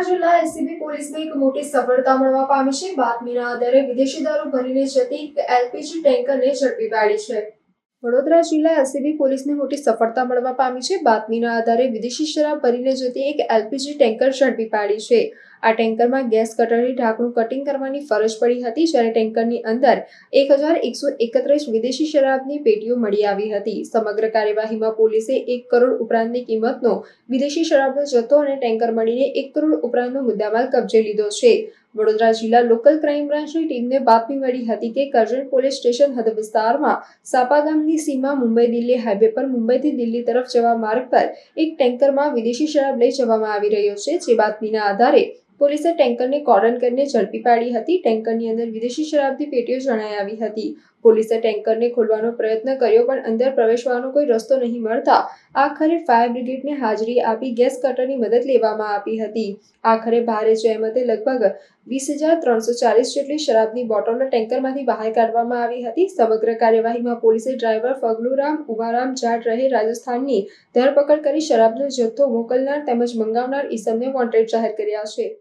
જિલ્લા એસીબી પોલીસને એક મોટી સફળતા મળવા પામી છે. બાતમીના આધારે વિદેશી દારૂ ભરીને જતી એલપીજી ટેન્કરને ઝડપી પાડી છે. વડોદરા જિલ્લા એસીબી પોલીસને મોટી સફળતા મળવા પામી છે. બાતમીના આધારે વિદેશી શરાબ ભરીને જતી એક એલપીજી ટેન્કર ઝડપી પાડી છે. આ ટેન્કરમાં ગેસ કટરથી ઢાંકણું કટિંગ કરવાની ફરજ પડી હતી, જ્યારે ટેન્કરની અંદર એક હજાર એકસો એકત્રીસ વિદેશી શરાબની પેટીઓ મળી આવી હતી. સમગ્ર કાર્યવાહીમાં પોલીસે એક કરોડ ઉપરાંતની કિંમતનો વિદેશી શરાબનો જથ્થો અને ટેન્કર મળીને એક કરોડ ઉપરાંતનો મુદ્દામાલ કબજે લીધો છે. વડોદરા જિલ્લા લોકલ ક્રાઇમ બ્રાન્ચની ટીમને બાતમી મળી હતી કે કરજણ પોલીસ સ્ટેશન હદ વિસ્તારમાં સાપા ગામની સીમા મુંબઈ દિલ્હી હાઈવે પર મુંબઈથી દિલ્હી તરફ જવા માર્ગ પર એક ટેન્કરમાં વિદેશી શરાબ લઈ જવામાં આવી રહ્યો છે, જે બાતમીના આધારે પોલીસે ટેન્કરને કોર્ડન કરીને ઝડપી પાડી હતી. ટેન્કરની અંદર વિદેશી શરાબની પેટીઓ જણાઈ આવી હતી. પોલીસે ટેન્કરને ખોલવાનો પ્રયત્ન કર્યો, પણ અંદર પ્રવેશવાનો કોઈ રસ્તો નહીં મળતા. આખરે ફાયર બ્રિગેડને હાજરી આપી ગેસ કટરની મદદ લેવામાં આવી હતી. આખરે ભારે જહેમતે લગભગ વીસ હજાર ત્રણસો ચાલીસ જેટલી શરાબની બોટલો ટેન્કરમાંથી બહાર કાઢવામાં આવી હતી. સમગ્ર કાર્યવાહીમાં પોલીસે ડ્રાઈવર ફગલુરામ, ઉમારામ જાટ રહે રાજસ્થાનની ધરપકડ કરી શરાબનો જથ્થો મોકલનાર તેમજ મંગાવનાર ઈસમને વોન્ટેડ જાહેર કર્યા છે.